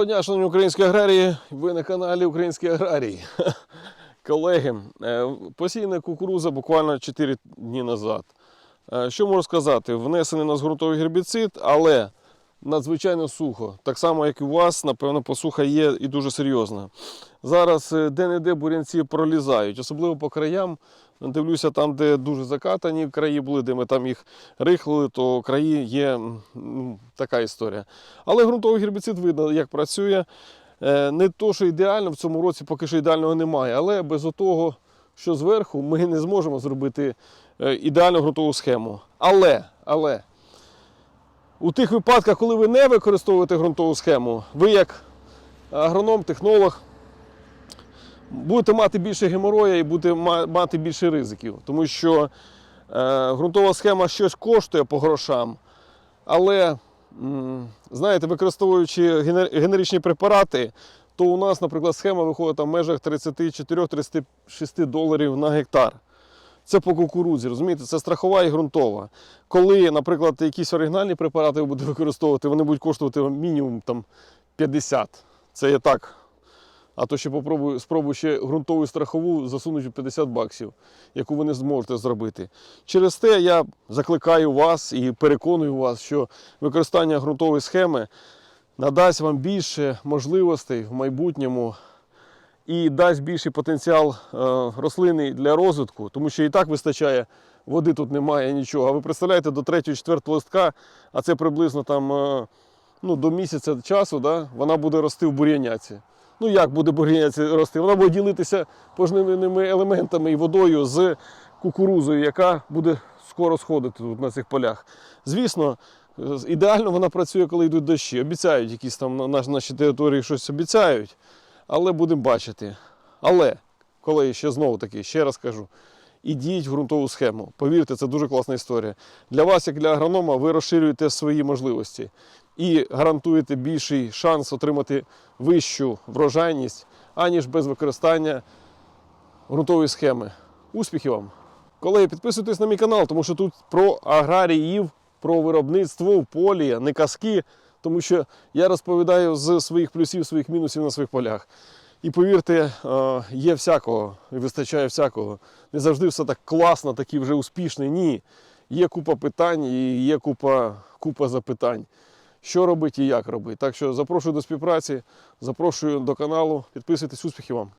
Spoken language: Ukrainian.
Доброго дня, шановні українські аграрії, ви на каналі Українські аграрії. Колеги, е, посіяна кукуруза буквально 4 дні назад. Е, Що можу сказати? Внесений на ґрунтовий гербіцид, але надзвичайно сухо. Так само, як і у вас, напевно, посуха є і дуже серйозна. Зараз е, де-не-де бурянці пролізають, особливо по краям. Дивлюся, там, де дуже закатані краї були, де ми там їх рихлили, то краї є ну, така історія. Але ґрунтовий гербіцид видно, як працює. Е, Не то, що ідеально в цьому році поки що ідеального немає, але без того, що зверху, ми не зможемо зробити е, ідеальну ґрунтову схему. Але, але у тих випадках, коли ви не використовуєте ґрунтову схему, ви як агроном, технолог, будете мати більше геморроя і будете мати більше ризиків. Тому що е, ґрунтова схема щось коштує по грошам, але знаєте, використовуючи генер- генеричні препарати, то у нас, наприклад, схема виходить там в межах 34-36 доларів на гектар. Це по кукурудзі, розумієте? Це страхова і ґрунтова. Коли, наприклад, якісь оригінальні препарати ви будете використовувати, вони будуть коштувати мінімум там, 50. Це є так. А то ще попробую, спробую ще ґрунтову страхову засунуть у 50 баксів, яку ви не зможете зробити. Через те я закликаю вас і переконую вас, що використання ґрунтової схеми надасть вам більше можливостей в майбутньому і дасть більший потенціал е, рослини для розвитку, тому що і так вистачає води, тут немає нічого. А ви представляєте, до 3-4 листка, а це приблизно там, е, ну, до місяця часу, да, вона буде рости в бур'яняці. Ну як буде бур'яняці рости? Вона буде ділитися пожнивними елементами і водою з кукурузою, яка буде скоро сходити тут на цих полях. Звісно, ідеально вона працює, коли йдуть дощі. Обіцяють якісь там на нашій території щось обіцяють, але будемо бачити. Але, коли ще знову таки, ще раз кажу, ідіть в ґрунтову схему. Повірте, це дуже класна історія. Для вас, як для агронома, ви розширюєте свої можливості і гарантуєте більший шанс отримати вищу врожайність, аніж без використання ґрунтової схеми. Успіхів вам! Колеги, підписуйтесь на мій канал, тому що тут про аграріїв, про виробництво в полі, не казки, тому що я розповідаю з своїх плюсів, своїх мінусів на своїх полях. І повірте, е, є всякого, і вистачає всякого. Не завжди все так класно, такі вже успішні. Ні. Є купа питань і є купа, купа запитань. Що робити і як робити. Так що запрошую до співпраці, запрошую до каналу. Підписуйтесь, успіхів вам!